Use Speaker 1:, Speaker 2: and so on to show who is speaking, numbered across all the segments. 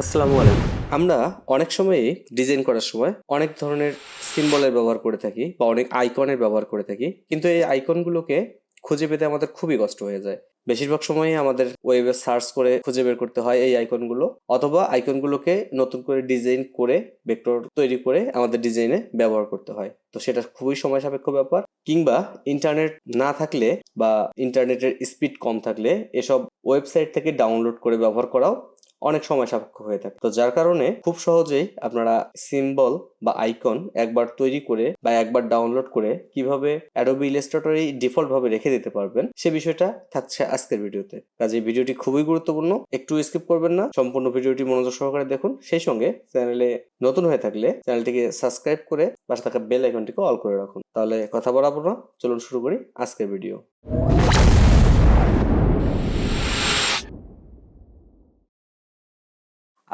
Speaker 1: আসসালামু আলাইকুম। আমরা অনেক সময়ই ডিজাইন করার সময় অনেক ধরনের সিম্বলের ব্যবহার করে থাকি বা অনেক আইকনের ব্যবহার করে থাকি। কিন্তু এই আইকনগুলোকে খুঁজে পেতে আমাদের খুবই কষ্ট হয়ে যায়। বেশিরভাগ সময়ই আমাদের ওয়েবে সার্চ করে খুঁজে বের করতে হয় এই আইকনগুলো অথবা আইকনগুলোকে নতুন করে ডিজাইন করে ভেক্টর তৈরি করে আমাদের ডিজাইনে ব্যবহার করতে হয়। তো সেটা খুবই সময় সাপেক্ষ ব্যাপার। কিংবা ইন্টারনেট না থাকলে বা ইন্টারনেটের স্পিড কম থাকলে এসব ওয়েবসাইট থেকে ডাউনলোড করে ব্যবহার করাও অনেক সময় সাপেক্ষ হয়ে থাকে। তো যার কারণে খুব সহজেই আপনারা সিম্বল বা আইকন একবার তৈরি করে বা একবার ডাউনলোড করে কীভাবে অ্যাডোবি ইলাস্ট্রেটরে ডিফল্ট ভাবে রেখে দিতে পারবেন, সে বিষয়টা থাকছে আজকের ভিডিওতে। কাজে ভিডিওটি খুবই গুরুত্বপূর্ণ, একটু স্কিপ করবেন না, সম্পূর্ণ ভিডিওটি মনোযোগ সহকারে দেখুন। সেই সঙ্গে চ্যানেলে নতুন হয়ে থাকলে চ্যানেলটিকে সাবস্ক্রাইব করে পাশে থাকা বেল আইকনটিকে অল করে রাখুন। তাহলে কথা বলাবো না, চলুন শুরু করি আজকের ভিডিও।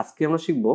Speaker 1: আজকে আমরা শিখব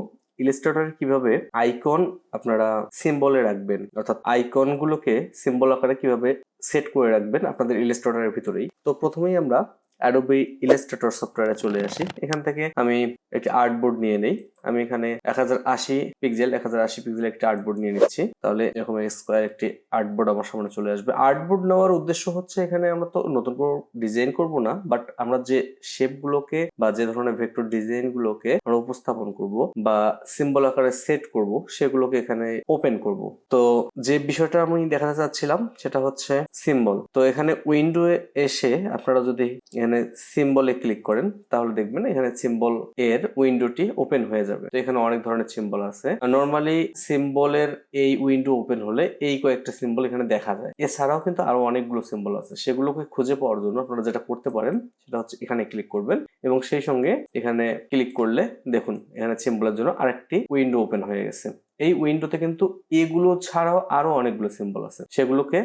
Speaker 1: ইলাস্ট্রেটরে কীভাবে আইকন আপনারা সিম্বলে রাখবেন। অর্থাৎ আইকনগুলোকে সিম্বল আকারে কীভাবে সেট করে রাখবেন আপনাদের ইলাস্ট্রেটরের ভিতরেই। তো প্রথমেই আমরা অ্যাডোবি ইলাস্ট্রেটর সফটওয়্যারে চলে আসি। এখান থেকে আমি একটি আর্টবোর্ড নিয়ে নেই। আমি এখানে এক হাজার আশি পিক্সেল এক হাজার আশি পিক্সেল একটি আর্টবোর্ড নিয়ে নিচ্ছি। তাহলে এরকম স্কোয়ার একটি আর্টবোর্ড আমার সামনে চলে আসবে। আর্টবোর্ড নেওয়ার উদ্দেশ্য হচ্ছে এখানে আমরা তো নতুন করে ডিজাইন করব না বাট আমরা যে শেপ গুলোকে বা যে ধরনের ভেক্টর ডিজাইন গুলোকে আমরা উপস্থাপন করব বা সিম্বল আকারে সেট করব, সেগুলোকে এখানে ওপেন করব। তো যে বিষয়টা আমি দেখাতে চাচ্ছিলাম, সেটা হচ্ছে সিম্বল তো এখানে উইন্ডো এসে আপনারা যদি এখানে সিম্বলে ক্লিক করেন, তাহলে দেখবেন এখানে সিম্বল এর উইন্ডোটি ওপেন হয়ে যাবে। তো এখানে অনেক ধরনের সিম্বল আছে। নর্মালি সিম্বলের এই উইন্ডো ওপেন হলে এই কয়েকটা সিম্বল এখানে দেখা যায়। এছাড়াও কিন্তু আরও অনেকগুলো সিম্বল আছে। সেগুলোকে খুঁজে পাওয়ার জন্য আপনারা যেটা করতে পারেন, সেটা হচ্ছে এখানে ক্লিক করবেন এবং সেই সঙ্গে এখানে ক্লিক করলে দেখুন, এখানে সিম্বলের জন্য আরেকটি উইন্ডো ওপেন হয়ে গেছে। এই উইন্ডোতে কিন্তু এগুলো ছাড়াও আরও অনেকগুলো সিম্বল আছে। সেগুলোকে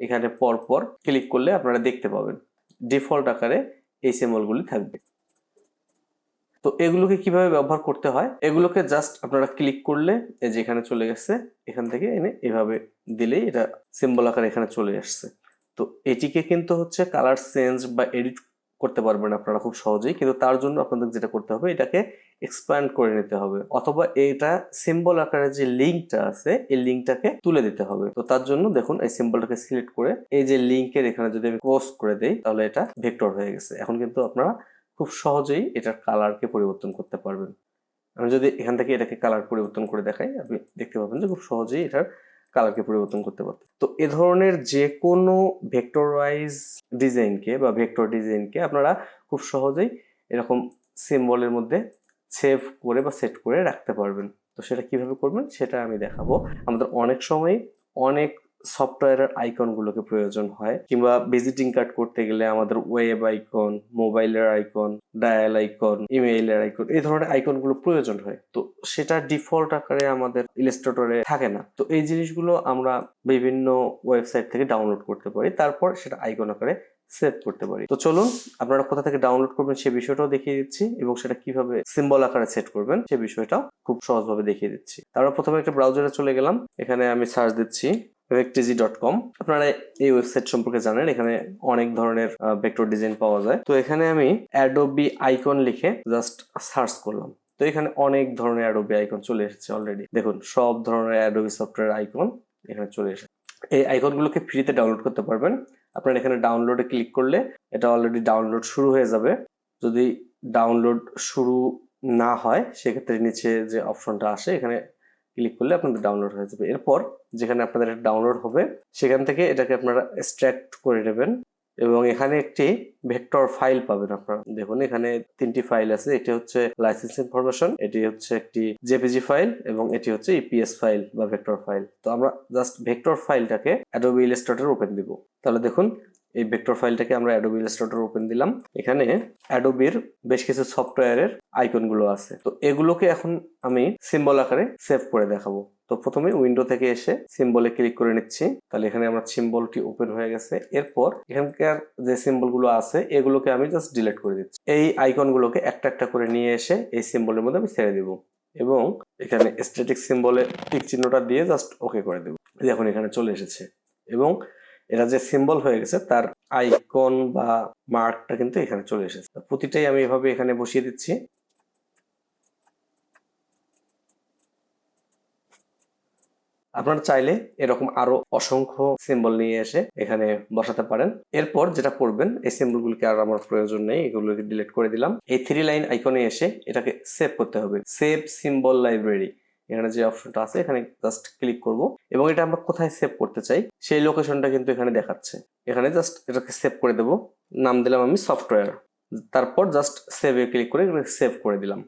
Speaker 1: এখানে পর পর ক্লিক করলে আপনারা দেখতে পাবেন। ডিফল্ট আকারে এই সিম্বলগুলি থাকবে। তো এগুলোকে কীভাবে ব্যবহার করতে হয়? এগুলোকে জাস্ট আপনারা ক্লিক করলে এই যে এখানে চলে গেছে, এখান থেকে এনে এভাবে দিলেই এটা সিম্বল আকারে এখানে চলে আসছে। তো এটিকে কিন্তু হচ্ছে কালার চেঞ্জ বা এডিট করতে পারবেন আপনারা খুব সহজেই। কিন্তু তার জন্য আপনাদের যেটা করতে হবে, এটাকে এক্সপ্যান্ড করে নিতে হবে, অথবা এটা সিম্বল আকারে যে লিঙ্কটা আছে, এই লিঙ্কটাকে তুলে দিতে হবে। তো তার জন্য দেখুন, এই সিম্বলটাকে সিলেক্ট করে এই যে লিঙ্কের এখানে যদি আমি ক্রস করে দেই, তাহলে এটা ভেক্টর হয়ে গেছে। এখন কিন্তু আপনারা খুব সহজেই এটার কালারকে পরিবর্তন করতে পারবেন। আমি যদি এখান থেকে এটাকে কালার পরিবর্তন করে দেখাই, আপনি দেখতে পাবেন যে খুব সহজেই এটার কালারকে পরিবর্তন করতে পারতেন তো এ ধরনের যে কোনো ভেক্টর ওয়াইজ ডিজাইনকে বা ভেক্টর ডিজাইনকে আপনারা খুব সহজেই এরকম সিম্বলের মধ্যে সেভ করে বা সেট করে রাখতে পারবেন। তো সেটা কীভাবে করবেন সেটা আমি দেখাবো। আমাদের অনেক সময় অনেক সফটওয়্যারের আইকনগুলোকে প্রয়োজন হয় কিংবা ভিজিটিং কার্ড করতে গেলে আমাদের ওয়েব আইকন মোবাইলের আইকন ডায়াল আইকন ইমেইলের আইকন এই ধরনের আইকনগুলো প্রয়োজন হয়। তো সেটা ডিফল্ট আকারে আমাদের ইলাস্ট্রেটরে থাকে না। তো এই জিনিসগুলো আমরা বিভিন্ন ওয়েবসাইট থেকে ডাউনলোড করতে পারি। তারপর সেটা আইকন আকারে সেভ করতে পারি। তো চলুন, আপনারা কোথা থেকে ডাউনলোড করবেন সে বিষয়টাও দেখিয়ে দিচ্ছি এবং সেটা কীভাবে সিম্বল আকারে সেট করবেন সে বিষয়টাও খুব সহজভাবে দেখিয়ে দিচ্ছি। তারপর প্রথমে একটা ব্রাউজারে চলে গেলাম। এখানে আমি সার্চ দিচ্ছি ভেক্টিজি ডট কম আপনারা এই ওয়েবসাইট সম্পর্কে জানেন, এখানে অনেক ধরনের ভেক্টর ডিজাইন পাওয়া যায়। তো এখানে আমি অ্যাডোবি আইকন লিখে জাস্ট সার্চ করলাম। তো এখানে অনেক ধরনের অ্যাডোবি আইকন চলে এসেছে অলরেডি দেখুন, সব ধরনের অ্যাডোবি সফটওয়্যার আইকন এখানে চলে এসেছে। এই আইকনগুলোকে ফ্রিতে ডাউনলোড করতে পারবেন। আপনার এখানে ডাউনলোডে ক্লিক করলে এটা অলরেডি ডাউনলোড শুরু হয়ে যাবে। যদি ডাউনলোড শুরু না হয়, সেক্ষেত্রে নিচে যে অপশনটা আসে, এখানে ক্লিক করলে আপনাদের ডাউনলোড হয়ে যাবে। এরপর যেখানে আপনাদের ডাউনলোড হবে, সেখান থেকে এটাকে আপনারা এক্সট্র্যাক্ট করে নেবেন। এবং এখানে একটি ভেক্টর ফাইল পাবেন আপনারা। দেখুন, এখানে তিনটি ফাইল আছে। এটি হচ্ছে লাইসেন্স ইনফরমেশন, এটি হচ্ছে একটি জেপিজি ফাইল এবং এটি হচ্ছে ইপিএস ফাইল বা ভেক্টর ফাইল। তো আমরা জাস্ট ভেক্টর ফাইলটাকে অ্যাডোবি ইলাস্ট্রেটর ওপেন দিব। তাহলে দেখুন, এই ভেক্টর ফাইলটাকে আমরা অ্যাডোবি ইলাস্ট্রেটর ওপেন দিলাম। এখানে অ্যাডোবির বেশ কিছু সফটওয়্যারের আইকনগুলো আছে। তো এগুলোকে এখন আমি সিম্বল আকারে সেভ করে দেখাবো। তো প্রথমে উইন্ডো থেকে এসে সিম্বলে ক্লিক করে নিচ্ছি। তাহলে এখানে আমার সিম্বলটি ওপেন হয়ে গেছে। এরপর এখানকার যে সিম্বলগুলো আছে, এগুলোকে আমি জাস্ট ডিলিট করে দিচ্ছি। এই আইকনগুলোকে একটা একটা করে নিয়ে এসে এই সিম্বলের মধ্যে আমি ছেড়ে দিব। এবং এখানে স্ট্যাটিক সিম্বলে টিক চিহ্নটা দিয়ে জাস্ট ওকে করে দেবো। এখন এখানে চলে এসেছে। এবং এটা যে সিম্বল হয়ে গেছে, তার আইকন বা মার্কটা কিন্তু এখানে চলে এসেছে। প্রতিটাই আমি এভাবে এখানে বসিয়ে দিচ্ছি। আপনারা চাইলে এরকম আরও অসংখ্য সিম্বল নিয়ে এসে এখানে বসাতে পারেন। এরপর যেটা করবেন, এই সিম্বলগুলিকে আর আমার প্রয়োজন নেই, এগুলোকে ডিলিট করে দিলাম। এই থ্রি লাইন আইকনে এসে এটাকে সেভ করতে হবে। সেভ সিম্বল লাইব্রেরি এখানে যে অপশনটা আছে, এখানে জাস্ট ক্লিক করব। এবং এটা আমরা কোথায় সেভ করতে চাই, সেই লোকেশনটা কিন্তু এখানে দেখাচ্ছে। এখানে জাস্ট এটাকে সেভ করে দেব। নাম দিলাম আমি সফটওয়্যার তারপর জাস্ট সেভে ক্লিক করে সেভ করে দিলাম।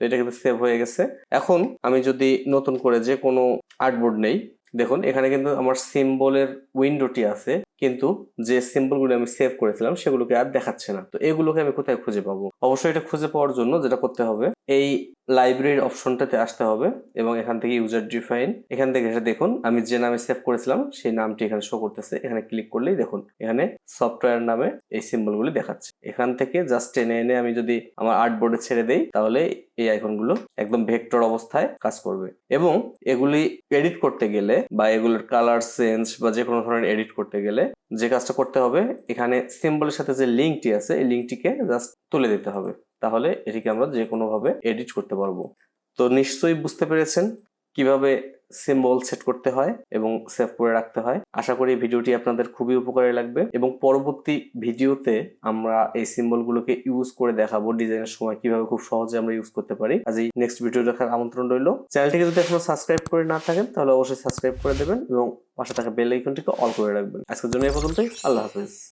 Speaker 1: এটা কিন্তু সেভ হয়ে গেছে। এখন আমি যদি নতুন করে যে কোনো আর্টবোর্ড নেই, দেখুন, এখানে কিন্তু আমার সিম্বলের উইন্ডোটি আছে, কিন্তু যে সিম্বলগুলো আমি সেভ করেছিলাম, সেগুলোকে আর দেখাচ্ছে না। তো এগুলোকে আমি কোথায় খুঁজে পাবো? অবশ্যই এটা খুঁজে পাওয়ার জন্য যেটা করতে হবে, এই লাইব্রেরির অপশনটাতে আসতে হবে এবং এখান থেকে ইউজার ডিফাইন এখান থেকে এসে দেখুন, আমি যে নামে সেভ করেছিলাম, সেই নামটি এখানে শো করতেছে। এখানে ক্লিক করলেই দেখুন, এখানে সফটওয়্যার নামে এই সিম্বলগুলি দেখাচ্ছে। এখান থেকে জাস্ট টেনে এনে আমি যদি আমার আর্ট আর্টবোর্ডে ছেড়ে দেই, তাহলে এই আইকনগুলো একদম ভেক্টর অবস্থায় কাজ করবে। এবং এগুলি এডিট করতে গেলে বা এগুলোর কালার চেঞ্জ বা যে কোনো ধরনের এডিট করতে গেলে যে কাজটা করতে হবে, এখানে সিম্বলের সাথে যে লিঙ্কটি আছে, এই লিঙ্কটিকে জাস্ট তুলে দিতে হবে। তাহলে এটিকে আমরা যে কোনোভাবে এডিট করতে পারব। তো নিশ্চয়ই বুঝতে পেরেছেন কীভাবে সিম্বল সেট করতে হয় এবং সেভ করে রাখতে হয়। আশা করি ভিডিওটি আপনাদের খুবই উপকারী লাগবে এবং পরবর্তী ভিডিওতে আমরা এই সিম্বলগুলোকে ইউজ করে দেখাবো ডিজাইনের সময় কীভাবে খুব সহজে আমরা ইউজ করতে পারি। আজ এই নেক্সট ভিডিও দেখার আমন্ত্রণ রইল। চ্যানেলটিকে যদি এখনও সাবস্ক্রাইব করে না থাকেন, তাহলে অবশ্যই সাবস্ক্রাইব করে দেবেন এবং পাশে থাকা বেল আইকনটিকে অল করে রাখবেন। আজকের জন্য এই পর্যন্তই। আল্লাহ হাফেজ।